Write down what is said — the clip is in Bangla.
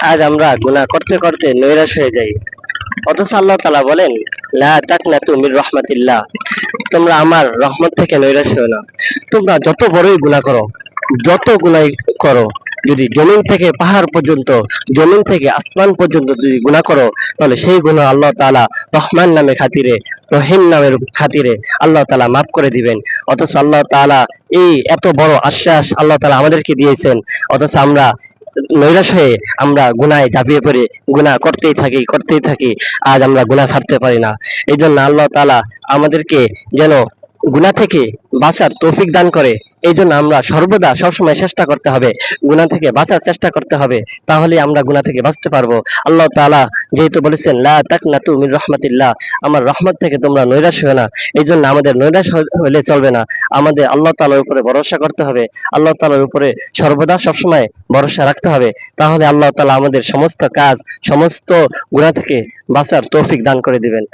আজ আমরা গুনাহ করতে করতে নৈরাশ হয়ে যাই। অথচ আল্লাহ তালা বলেন, লা তাকনাতু মির রহমাতিল্লাহ। তোমরা আমার রহমত থেকে নৈরাশ হও না। তোমরা যত বড়ই গুনাহ করো, যত গুনাহ করো, যদি জমিন থেকে পাহাড় পর্যন্ত, জমিন থেকে আসমান পর্যন্ত যদি গুনাহ করো, তাহলে সেই গুনাহ আল্লাহ তাআলা রহমান নামে খাতিরে, রহিম নামের খাতিরে আল্লাহ তালা মাফ করে দিবেন। অথচ আল্লাহ তাআলা এই এত বড় আশ্বাস আল্লাহ তালা আমাদেরকে দিয়েছেন। অথচ আমরা নৈরাশ হয়ে আমরা গুনায় ঝাঁপিয়ে পড়ে, গুনাহ করতেই থাকি করতেই থাকি, আজ আমরা গুনাহ ছাড়তে পারি না। এই জন্য আল্লাহ তালা আমাদেরকে যেন গুনাহ থেকে বাঁচার তৌফিক দান করে এই জন্য আমরা সর্বদা সবসময় চেষ্টা করতে হবে গুনাহ থেকে বাঁচার চেষ্টা করতে হবে, তাহলে আমরা গুনাহ থেকে বাঁচতে পারব। আল্লাহ তাআলা যেহেতু বলেছেন, লা তাকনাতু মির রহমাতিল্লাহ আমার রহমত থেকে তোমরা নৈরাশ হও না। এই জন্য আমাদের নৈরাশ হলে চলবে না। আমাদের আল্লাহ তালার উপরে ভরসা করতে হবে। আল্লাহ তালার উপরে সর্বদা সবসময় ভরসা রাখতে হবে। তাহলে আল্লাহ তালা আমাদের সমস্ত কাজ, সমস্ত গুনাহ থেকে বাঁচার তৌফিক দান করে দিবেন।